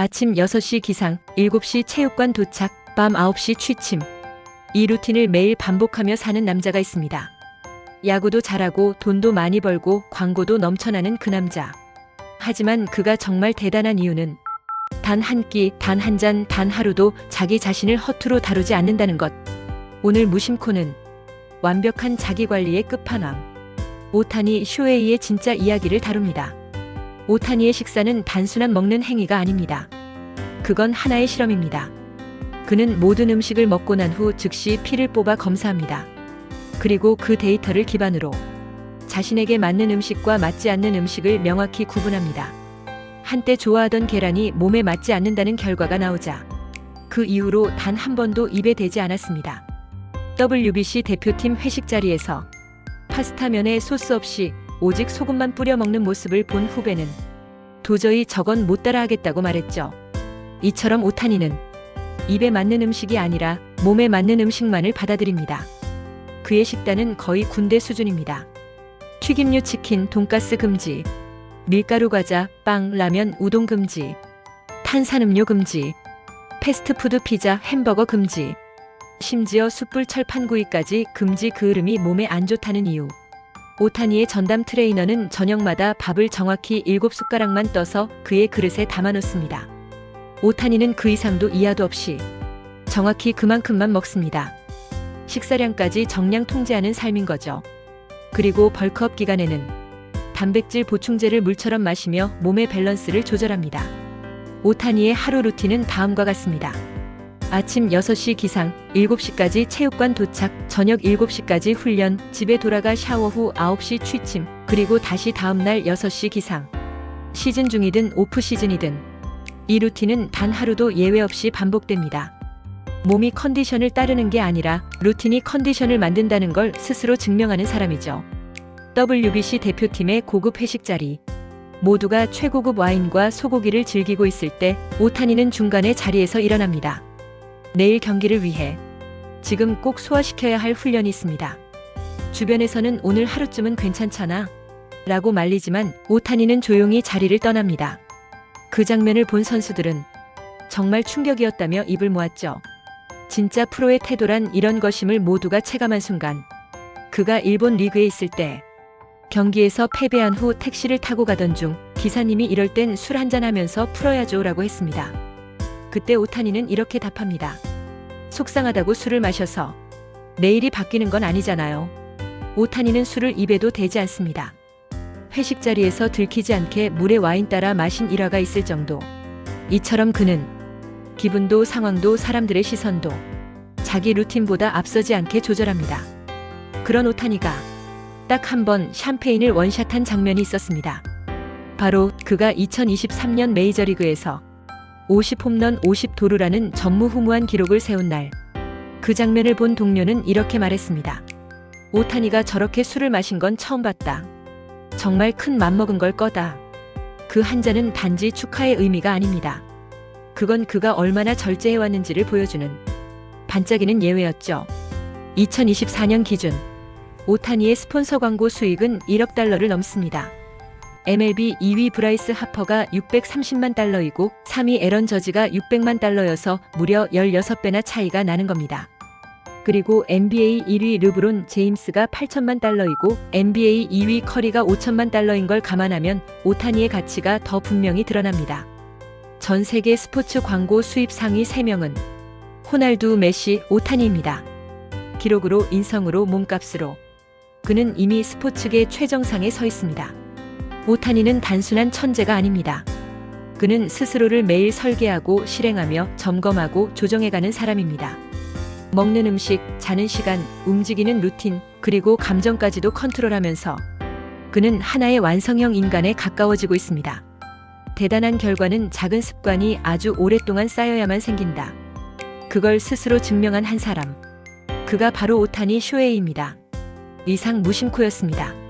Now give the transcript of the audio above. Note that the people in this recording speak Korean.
아침 6시 기상, 7시 체육관 도착, 밤 9시 취침. 이 루틴을 매일 반복하며 사는 남자가 있습니다. 야구도 잘하고 돈도 많이 벌고 광고도 넘쳐나는 그 남자. 하지만 그가 정말 대단한 이유는 단 한 끼, 단 한 잔, 단 하루도 자기 자신을 허투루 다루지 않는다는 것. 오늘 무심코는 완벽한 자기 관리의 끝판왕. 오타니 쇼헤이의 진짜 이야기를 다룹니다. 오타니의 식사는 단순한 먹는 행위가 아닙니다. 그건 하나의 실험입니다. 그는 모든 음식을 먹고 난 후 즉시 피를 뽑아 검사합니다. 그리고 그 데이터를 기반으로 자신에게 맞는 음식과 맞지 않는 음식을 명확히 구분합니다. 한때 좋아하던 계란이 몸에 맞지 않는다는 결과가 나오자 그 이후로 단 한 번도 입에 대지 않았습니다. WBC 대표팀 회식 자리에서 파스타면에 소스 없이 오직 소금만 뿌려 먹는 모습을 본 후배는 도저히 저건 못 따라하겠다고 말했죠. 이처럼 오타니는 입에 맞는 음식이 아니라 몸에 맞는 음식만을 받아들입니다. 그의 식단은 거의 군대 수준입니다. 튀김류 치킨, 돈가스 금지, 밀가루 과자, 빵, 라면, 우동 금지, 탄산음료 금지, 패스트푸드 피자, 햄버거 금지, 심지어 숯불 철판구이까지 금지 그 흐름이 몸에 안 좋다는 이유. 오타니의 전담 트레이너는 저녁마다 밥을 정확히 7숟가락만 떠서 그의 그릇에 담아놓습니다. 오타니는 그 이상도 이하도 없이 정확히 그만큼만 먹습니다. 식사량까지 정량 통제하는 삶인 거죠. 그리고 벌크업 기간에는 단백질 보충제를 물처럼 마시며 몸의 밸런스를 조절합니다. 오타니의 하루 루틴은 다음과 같습니다. 아침 6시 기상, 7시까지 체육관 도착, 저녁 7시까지 훈련, 집에 돌아가 샤워 후 9시 취침, 그리고 다시 다음날 6시 기상. 시즌 중이든 오프 시즌이든 이 루틴은 단 하루도 예외 없이 반복됩니다. 몸이 컨디션을 따르는 게 아니라 루틴이 컨디션을 만든다는 걸 스스로 증명하는 사람이죠. WBC 대표팀의 고급 회식 자리. 모두가 최고급 와인과 소고기를 즐기고 있을 때 오타니는 중간에 자리에서 일어납니다. 내일 경기를 위해 지금 꼭 소화시켜야 할 훈련이 있습니다. 주변에서는 오늘 하루쯤은 괜찮잖아. 라고 말리지만 오타니는 조용히 자리를 떠납니다. 그 장면을 본 선수들은 정말 충격이었다며 입을 모았죠. 진짜 프로의 태도란 이런 것임을 모두가 체감한 순간 그가 일본 리그에 있을 때 경기에서 패배한 후 택시를 타고 가던 중 기사님이 이럴 땐 술 한잔 하면서 풀어야죠 라고 했습니다. 그때 오타니는 이렇게 답합니다. 속상하다고 술을 마셔서 내일이 바뀌는 건 아니잖아요. 오타니는 술을 입에도 대지 않습니다. 회식 자리에서 들키지 않게 물에 와인 따라 마신 일화가 있을 정도. 이처럼 그는 기분도 상황도 사람들의 시선도 자기 루틴보다 앞서지 않게 조절합니다. 그런 오타니가 딱 한 번 샴페인을 원샷한 장면이 있었습니다. 바로 그가 2023년 메이저리그에서 50 홈런 50 도루라는 전무후무한 기록을 세운 날. 그 장면을 본 동료는 이렇게 말했습니다. 오타니가 저렇게 술을 마신 건 처음 봤다. 정말 큰 맘먹은 걸 거다. 그 한 잔은 단지 축하의 의미가 아닙니다. 그건 그가 얼마나 절제해왔는지를 보여주는 반짝이는 예외였죠. 2024년 기준 오타니의 스폰서 광고 수익은 1억 달러를 넘습니다. MLB 2위 브라이스 하퍼가 630만 달러이고 3위 에런 저지가 600만 달러여서 무려 16배나 차이가 나는 겁니다. 그리고 NBA 1위 르브론 제임스가 8천만 달러이고 NBA 2위 커리가 5천만 달러인 걸 감안하면 오타니의 가치가 더 분명히 드러납니다. 전 세계 스포츠 광고 수입 상위 3명은 호날두, 메시, 오타니입니다. 기록으로 인성으로 몸값으로 그는 이미 스포츠계 최정상에 서 있습니다. 오타니는 단순한 천재가 아닙니다. 그는 스스로를 매일 설계하고 실행하며 점검하고 조정해가는 사람입니다. 먹는 음식, 자는 시간, 움직이는 루틴, 그리고 감정까지도 컨트롤하면서 그는 하나의 완성형 인간에 가까워지고 있습니다. 대단한 결과는 작은 습관이 아주 오랫동안 쌓여야만 생긴다. 그걸 스스로 증명한 한 사람. 그가 바로 오타니 쇼헤이입니다. 이상 무심코였습니다.